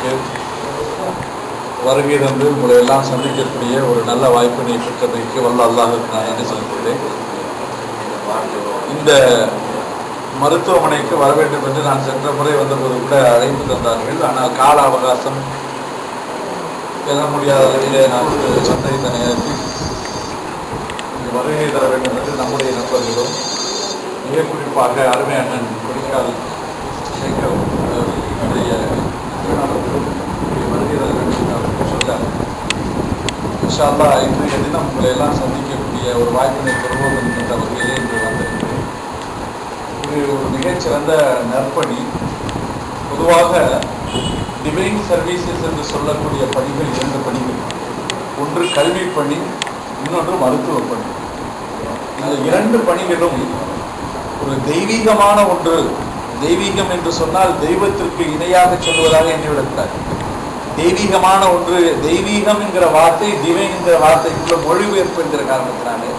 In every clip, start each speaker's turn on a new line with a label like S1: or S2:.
S1: இதற்கு வருகை தந்து உங்களை எல்லாம் சந்திக்கக்கூடிய ஒரு நல்ல வாய்ப்பினை பெற்றமைக்கு வல்ல அல்லாஹுக்கு நான் நன்றி செலுத்துகிறேன் இந்த மருத்துவமனைக்கு வர வேண்டும் என்று நான் சென்ற முறை வந்தபோது கூட அழைப்பு தந்தார்கள். ஆனால் கால அவகாசம் பெற முடியாத அளவிலே நான் சந்தை நேரத்தில் வருகை தர வேண்டும் என்று நம்முடைய நண்பர்களும் மிக குறிப்பாக அருமை அண்ணன் கொடிக்கால் சேகர் அவர்களுடைய திருநாளர்களும் இங்கே வருகை தர வேண்டும் என்று அவர் சொன்னார் இன்ஷால்லா இன்றைய தினம் உங்களை எல்லாம் சந்திக்கக்கூடிய ஒரு வாய்ப்பினை பெறுவோம் என்கின்ற வகையிலே இன்று வந்திருக்கிறேன். இது ஒரு மிகச்சிறந்த நற்பணி. பொதுவாக டிவைன் சர்வீசஸ் என்று சொல்லக்கூடிய பணிகள் இரண்டு பணிகள். ஒன்று கல்வி பணி இன்னொன்று மருத்துவ பணி. இந்த இரண்டு பணிகளும் ஒரு தெய்வீகமான ஒன்று. தெய்வீகம் என்று சொன்னால் தெய்வத்திற்கு இணையாக சொல்வதாக எண்ணிவிடக்கூடாது. தெய்வீகமான ஒன்று. தெய்வீகம் என்கிற வார்த்தை டிவைன் என்கிற வார்த்தைக்குள்ள மொழிபெயர்ப்பு என்கிற காரணத்தினாலே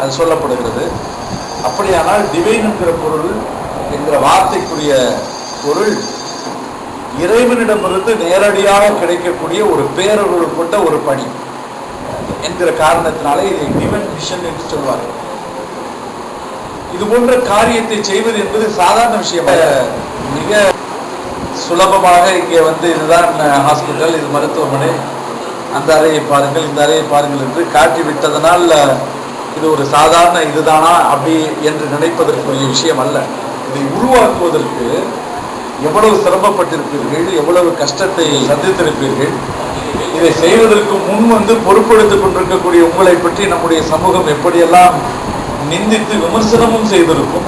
S1: அது சொல்லப்படுகிறது. அப்படியானால் டிவைன் என்கிற பொருள் என்கிற வார்த்தைக்குரிய பொருள் இறைவனிடமிருந்து நேரடியாக கிடைக்கக்கூடிய ஒரு பேரருள் கொண்ட ஒரு பணி என்கிற காரணத்தினாலே இதை டிவன் மிஷன் என்று சொல்வார்கள். இது போன்ற காரியத்தை செய்வது என்பது சாதாரண விஷயமாக மிக சுலபமாக இங்கே வந்து இதுதான் ஹாஸ்பிட்டல் இது மருத்துவமனை. அந்த அறையை பாருங்கள் இந்த அறையை பாருங்கள் என்று காட்டி விட்டதனால் இது ஒரு சாதாரண இதுதானா அப்படி என்று நினைப்பதற்குரிய விஷயம் அல்ல. இதை உருவாக்குவதற்கு எவ்வளவு சிரமப்பட்டிருப்பீர்கள் எவ்வளவு கஷ்டத்தை சந்தித்திருப்பீர்கள் இதை செய்வதற்கு முன் வந்து பொறுப்படுத்திக் கொண்டிருக்கக்கூடிய உங்களை பற்றி நம்முடைய சமூகம் எப்படியெல்லாம் நிந்தித்து விமர்சனமும் செய்திருக்கும்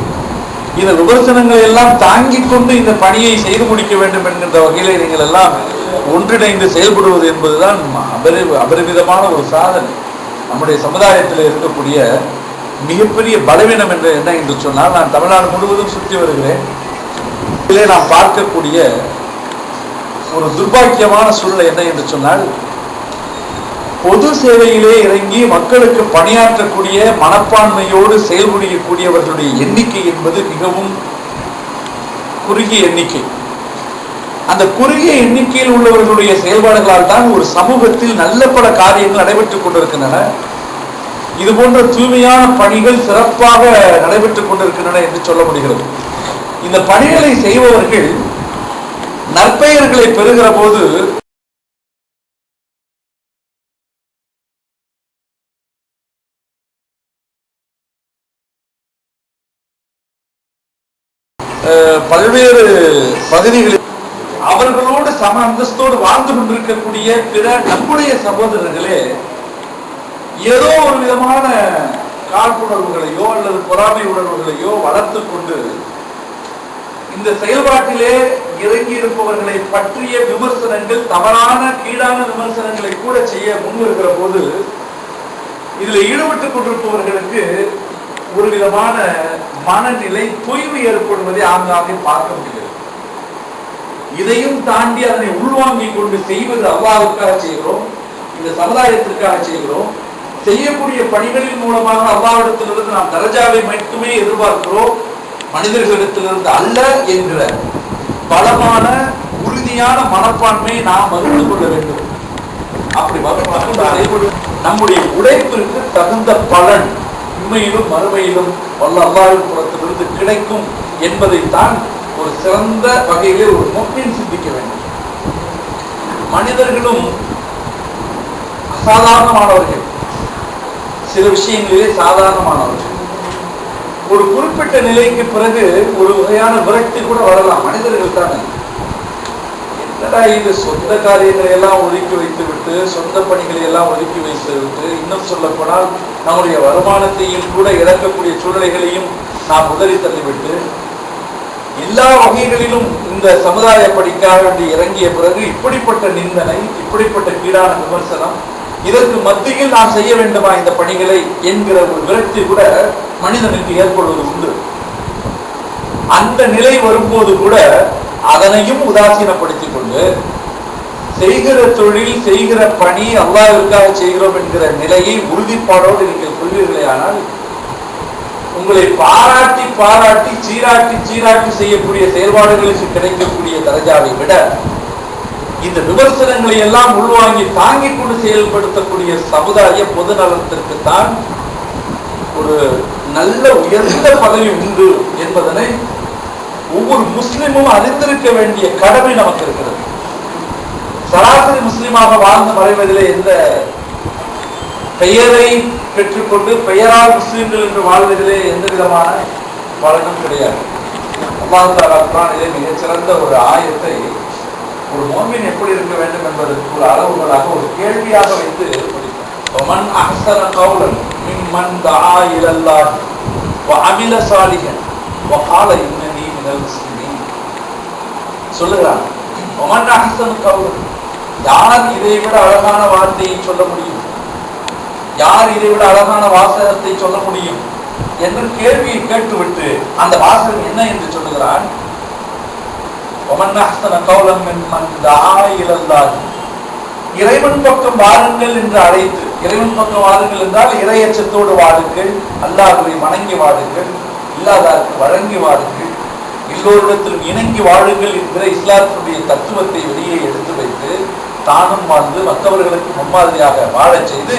S1: இந்த விமர்சனங்களை எல்லாம் தாங்கிக் கொண்டு இந்த பணியை செய்து முடிக்க வேண்டும் என்கின்ற வகையில் நீங்கள் எல்லாம் ஒன்றிணைந்து செயல்படுவது என்பதுதான் அபரி அபரிமிதமான ஒரு சாதனை. நம்முடைய சமுதாயத்தில் இருக்கக்கூடிய மிகப்பெரிய பலவீனம் என்று என்ன என்று சொன்னால் நான் தமிழ்நாடு முழுவதும் சுற்றி வருகிறேன். இதிலே நாம் பார்க்கக்கூடிய ஒரு துர்பாக்கியமான சூழ்நிலை என்ன என்று சொன்னால் பொது சேவையிலே இறங்கி மக்களுக்கு பணியாற்றக்கூடிய மனப்பான்மையோடு செயல்புரியக்கூடியவர்களுடைய எண்ணிக்கை என்பது மிகவும் குறுகிய எண்ணிக்கை. அந்த குறுகிய எண்ணிக்கையில் உள்ளவர்களுடைய செயல்பாடுகளால் தான் ஒரு சமூகத்தில் நல்ல பல காரியங்கள் நடைபெற்றுக் கொண்டிருக்கின்றன. இது போன்ற தூய்மையான பணிகள் சிறப்பாக நடைபெற்றுக் கொண்டிருக்கின்றன என்று சொல்ல முடிகிறது. இந்த பணிகளை செய்பவர்கள் நற்பெயர்களை பெறுகிற போது பல்வேறு பகுதிகளில் அவர்களோடு சம அந்தஸ்தோடு வாழ்ந்து கொண்டிருக்கக்கூடிய பிற நம்முடைய சகோதரர்களே ஏதோ ஒரு விதமான காழ்ப்புணர்வுகளையோ அல்லது பொறாமை உணர்வுகளையோ வளர்த்து கொண்டு இந்த செயல்பாட்டிலே இறங்கி இருப்பவர்களை பற்றிய விமர்சனங்கள் தவறான கீழான விமர்சனங்களை கூட செய்ய முன்வருகிற போது இதில் ஈடுபட்டுக் கொண்டிருப்பவர்களுக்கு ஒரு விதமான மனநிலை தொய்வு ஏற்படுவதை ஆங்காங்கே பார்க்க முடிகிறது. இதையும் தாண்டி அதனை உள்வாங்கிக் கொண்டு செய்வது அல்லாவுக்காக செய்கிறோம். இந்த சமுதாயத்திற்காக செய்கிறோம். செய்யக்கூடிய பணிகளின் மூலமாக அல்லாவிடத்திலிருந்து நாம் தரஜாவை மட்டுமே எதிர்பார்க்கிறோம். மனிதர்களிடத்திலிருந்து அல்ல என்கிற பலமான உறுதியான மனப்பான்மையை நாம் மறுத்து கொள்ள வேண்டும். அப்படி மறுத்து நம்முடைய உழைப்பிற்கு தகுந்த பலன் உண்மையிலும் மறுமையிலும் வல்ல அல்லாவின் புறத்திலிருந்து கிடைக்கும் என்பதைத்தான் ஒரு சிறந்த வகையிலே ஒரு மொப்பின் சிந்திக்க வேண்டும். மனிதர்களும் அசாதாரணமானவர்கள். சில விஷயங்களிலே சாதாரணமானவர்கள். ஒரு குறிப்பிட்ட நிலைக்கு பிறகு ஒரு வகையான விரக்தி கூட வரலாம். மனிதர்கள் தானே. என்னடா இது? சொந்த காரியங்களை எல்லாம் ஒதுக்கி வைத்து விட்டு சொந்த பணிகளை எல்லாம் ஒதுக்கி வைத்து விட்டு இன்னும் சொல்லப்போனால் நம்முடைய வருமானத்தையும் கூட இழக்கக்கூடிய சூழ்நிலைகளையும் நாம் உதறி தள்ளிவிட்டு எல்லா வகைகளிலும் இந்த சமுதாய படிக்காக வேண்டி இறங்கிய பிறகு இப்படிப்பட்ட நிந்தனை இப்படிப்பட்ட கீழான விமர்சனம் இதற்கு மத்தியில் நாம் செய்ய வேண்டுமா இந்த பணிகளை என்கிற ஒரு விரக்தி கூட மனிதனுக்கு ஏற்படுவது உண்டு. அந்த நிலை வரும்போது கூட அதனையும் உதாசீனப்படுத்திக் கொண்டு செய்கிற தொழில் செய்கிற பணி அல்லாவிற்காக செய்கிறோம் என்கிற நிலையை உறுதிப்பாடோடு நீங்கள் கொள்வீர்களே ஆனால் உங்களை பாராட்டி பாராட்டி சீராட்டி சீராட்டி செய்யக்கூடிய செயல்பாடுகளுக்கு கிடைக்கக்கூடிய தரஜாவை விட இந்த விமர்சனங்களை எல்லாம் உள்வாங்கி தாங்கிக் கொண்டு செயல்படுத்தக்கூடிய சமுதாய பொது நலத்திற்குத்தான் ஒரு நல்ல உயர்ந்த பதவி உண்டு என்பதனை ஒவ்வொரு முஸ்லிமும் அறிந்திருக்க வேண்டிய கடமை நமக்கு இருக்கிறது. சராசரி முஸ்லிமாக வாழ்ந்து மறைவதிலே எந்த பெயரை பெற்றுக்கொண்டு பெயரால் முஸ்லிம்கள் என்று வாழ்வதிலே எந்த விதமான பலனும் கிடையாது. அல்லாஹு தாலா குரானிலே மிகச்சிறந்த ஒரு ஆயத்தை ஒரு மோமின் எப்படி இருக்க வேண்டும் என்பதற்கு ஒரு அளவுகளாக ஒரு கேள்வியாக வைத்து மண் அகசர கௌலன் மின் மண் தாயிரல்லாஹ் அமில சாலிகன் சொல்லுகிறான் இதை விட அழகான வார்த்தையை சொல்ல முடியும்? யார் இதை விட அழகான வாசகத்தை சொல்ல முடியும்? என்று கேள்வியை கேட்டுவிட்டு அந்த வாசகம் என்ன என்று சொல்லுகிறான்? இறைவன் பக்கம் வாருங்கள் என்று அழைத்து இறைவன் பக்கம் வாருங்கள் என்றால் இறையச்சத்தோடு வாருங்கள் அல்லாஹுவை வணங்கி வாருங்கள் இல்லாதாருக்கு வழங்கி வாருங்கள். எல்லோரிடத்திலும் இணங்கி வாழுங்கள் என்கிற இஸ்லாத்தினுடைய தத்துவத்தை வெளியே எடுத்து வைத்து தானும் வாழ்ந்து மற்றவர்களுக்கு முன்மாதிரியாக வாழச் செய்து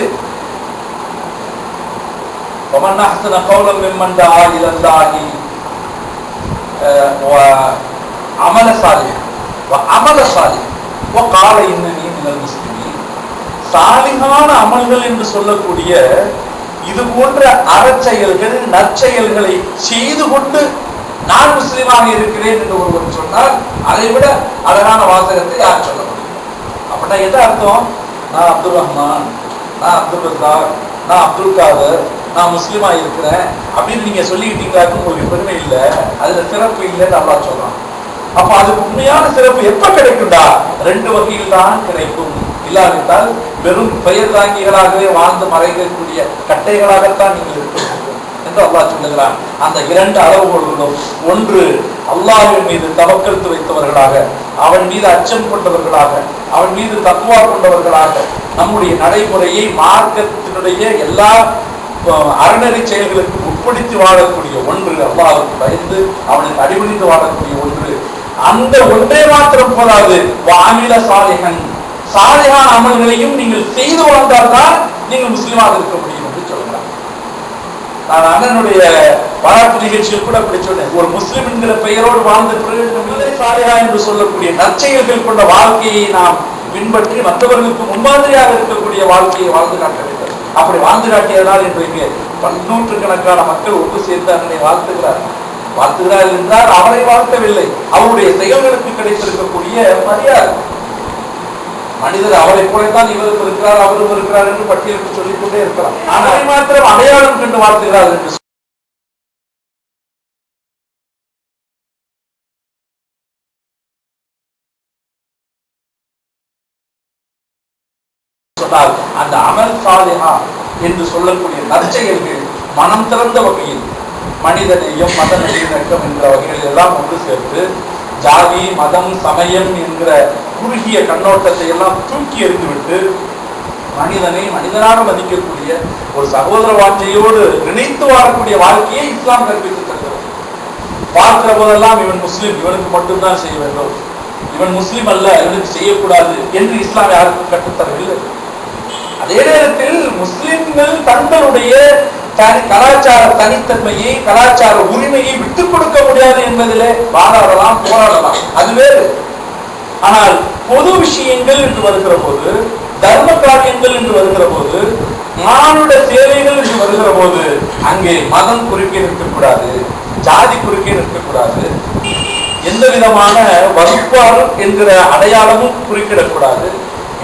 S1: அமலசாலி அமல்கள் என்று சொல்லக்கூடிய இது போன்ற அறச்செயல்கள் நற்செயல்களை செய்து கொண்டு நான் முஸ்லீமாக இருக்கிறேன் என்று ஒருவர் சொன்னால் அதை விட அழகான வாசகத்தை யார் சொல்ல முடியும்? அப்படின்னா எது அர்த்தம்? நான் அப்துல் ரஹ்மான் நான் அப்துல் ரசாக் நான் அப்துல் காதர் நான் முஸ்லீமா இருக்கிறேன் அப்படின்னு நீங்க சொல்லிக்கிட்டீங்களாக்கு உங்களுக்கு பெருமை இல்லை. அதுல சிறப்பு இல்லைன்னு அல்லாஹ் சொல்றான். அப்ப அதுக்கு உண்மையான சிறப்பு எப்ப கிடைக்கும்டா? ரெண்டு வகையில் தான் கிடைக்கும். இல்லாவிட்டால் வெறும் பெயர் தாங்கிகளாகவே வாழ்ந்து மறைக்கக்கூடிய கட்டைகளாகத்தான் நீங்கள் இருக்கணும் என்று அல்லாஹ் சொல்லுகிறான் அந்த இரண்டு அளவுகளும் ஒன்று அல்லாஹின் மீது தவக்கருத்து வைத்தவர்களாக அவன் மீது அச்சம் கொண்டவர்களாக அவன் மீது தக்குவா கொண்டவர்களாக நம்முடைய நடைமுறையை மார்க்கத்தினுடைய எல்லா அறநெறி செயல்களுக்கு உட்படுத்தி வாழக்கூடிய ஒன்று அல்லாஹுக்கு பயந்து அவனுக்கு அடிபணிந்து வாழக்கூடிய ஒன்று. அந்த ஒன்றே மாத்திரம் போதாது. வாமில சாலிகன் சாலிகான அமல்களையும் நீங்கள் செய்து வாழ்ந்தால்தான் நீங்கள் முஸ்லீமாக இருக்க முடியும். நான் அண்ணனுடைய பாராட்டு நிகழ்ச்சியில் கூட அப்படி சொன்னேன். ஒரு முஸ்லிம் என்கிற பெயரோடு வாழ்ந்த பிறகு சாலையா என்று சொல்லக்கூடிய நற்செயல்கள் கொண்ட வாழ்க்கையை நாம் பின்பற்றி மற்றவர்களுக்கு முன்மாதிரியாக இருக்கக்கூடிய வாழ்க்கையை வாழ்ந்து காட்ட வேண்டும். அப்படி வாழ்ந்து காட்டியதனால் இன்றைக்கு பன்னூற்றுக்கணக்கான மக்கள் ஒன்று சேர்ந்து அண்ணனை வாழ்த்துகிறார். வாழ்த்துகிறார் என்றால் அவரை வாழ்த்தவில்லை. அவருடைய செயல்களுக்கு கிடைத்திருக்கக்கூடிய மரியாதை. மனிதர் அவரை போலத்தான் இவரும் இருக்கிறார் அவரும் இருக்கிறார் என்று பட்டியலுக்கு சொல்லிக் கொண்டே இருக்கிறார் ஆனால் மாத்திரம் அடையாளம் கண்டு வாழ்த்துகிறார் என்று சொன்னால் அந்த அமல் சாலிஹா என்று சொல்லக்கூடிய நற்செயல்கள் மனம் திறந்த வகையில் மனிதநேயம் மத நல்லிணக்கம் என்கிற வகைகளில் எல்லாம் ஒன்று சேர்த்து ஜாதி மதம் சமயம் என்கிற குறுகிய கண்ணோட்டத்தை எல்லாம் தூக்கி எறிந்துவிட்டு மனிதனை மனிதனாக மதிக்கக்கூடிய ஒரு சகோதர வாழ்க்கையோடு நினைத்து வாழக்கூடிய வாழ்க்கையை இஸ்லாம் கற்பித்து தருகிறது. பார்க்கிற போதெல்லாம் இவன் முஸ்லீம் இவனுக்கு மட்டும்தான் செய்ய வேண்டும். இவன் முஸ்லிம் அல்ல இவனுக்கு செய்யக்கூடாது என்று இஸ்லாம் யாருக்கும் கற்றுத்தரவில்லை. அதே நேரத்தில் முஸ்லிம்கள் தங்களுடைய கலாச்சார தனித்தன்மையை கலாச்சார உரிமையை விட்டுக் கொடுக்க முடியாது என்பதிலே வாதாடலாம் போராடலாம். அது வேறு. ஆனால் பொது விஷயங்கள் என்று வருகிற போது தர்ம காரியங்கள் என்று வருகிற போது மானுட சேவைகள் என்று வருகிற போது அங்கே மதம் குறுக்கே நிற்கக்கூடாது ஜாதி குறுக்கே நிற்கக்கூடாது எந்த விதமான வகுப்பாளர் என்கிற அடையாளமும் குறிக்கிடக்கூடாது.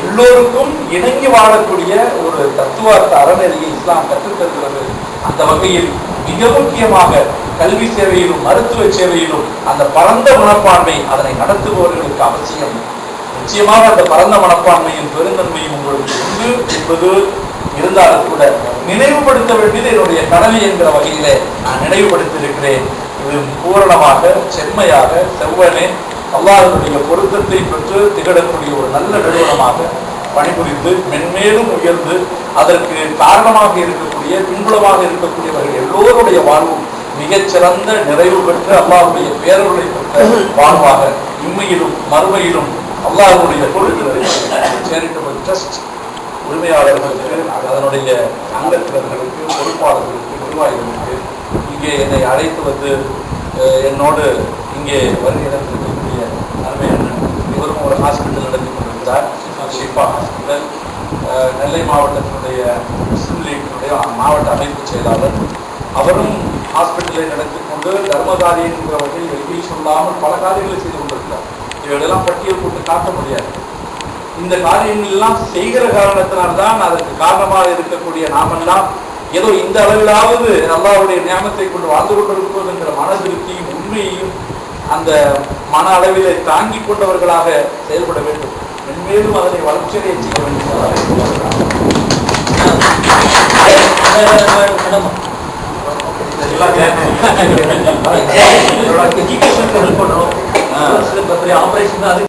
S1: எல்லோருக்கும் இணங்கி வாழக்கூடிய ஒரு தத்துவார்த்த அறநெறியை இஸ்லாம் கற்றுத்தருகிறது அந்த வகையில் மிக முக்கியமாக கல்வி சேவையிலும் மருத்துவ சேவையிலும் அந்த பரந்த மனப்பான்மை அதனை நடத்துபவர்களுக்கு அவசியம். நிச்சயமாக அந்த பரந்த மனப்பான்மையின் பெருந்தன்மையும் உங்களுக்கு உண்டு என்பது இருந்தாலும் கூட நினைவுபடுத்த வேண்டியது என்னுடைய கடமை என்கிற வகையிலே நான் நினைவுபடுத்தியிருக்கிறேன். இது பூரணமாக செம்மையாக செவ்வனே அல்லாஹனுடைய பொருத்தத்தை பெற்று திகழக்கூடிய ஒரு நல்ல நிறுவனமாக பணிபுரிந்து மென்மேலும் உயர்ந்து அதற்கு காரணமாக இருக்கக்கூடிய பின்புலமாக இருக்கக்கூடியவர்கள் எல்லோருடைய வாழ்வும் மிகச்சிறந்த நிறைவு பெற்று அல்லாருடைய பேரர்களை பெற்ற வாழ்வாக இம்மையிலும் மறுமையிலும் அல்லாருடைய பொருட்களை சேரிட்டபிள் ட்ரஸ்ட் உரிமையாளர்களுக்கு அதனுடைய அங்கத்தினர்களுக்கு பொறுப்பாளர்களுக்கு நிர்வாகிகளுக்கு இங்கே என்னை அழைத்து வந்து என்னோடு இங்கே வருகை அண்ணன் ஒரு ஹாஸ்பிட்டல் நடத்தி கொண்டிருந்தார் ஷிஃபா ஹாஸ்பிட்டல். அஹ், நெல்லை மாவட்டத்தினுடைய முஸ்லீம் லீக்கினுடைய மாவட்ட அமைப்பு செயலாளர். அவரும் ஹாஸ்பிட்டலை நடத்தி கொண்டு தர்மதாரி என்கிற வகையில் வெளியில் சொல்லாமல் பல காரியங்களை செய்து கொண்டிருக்கிறார். இவைகளெல்லாம் பட்டியல் போட்டு காட்ட முடியாது. இந்த காரியங்கள் எல்லாம் செய்கிற காரணத்தினால்தான் அதற்கு காரணமாக இருக்கக்கூடிய நாமெல்லாம் ஏதோ இந்த அளவிலாவது அல்லாவுடைய நியமத்தை கொண்டு வாழ்ந்து கொண்டிருப்போம் என்கிற மன திருப்தியும் உண்மையையும் அந்த மன அளவிலே தாங்கிக் கொண்டவர்களாக செயல்பட வேண்டும். மென்மேலும் அதனை வளர்ச்சியடைய செய்ய வேண்டும்.
S2: ஆபரேஷன் அது.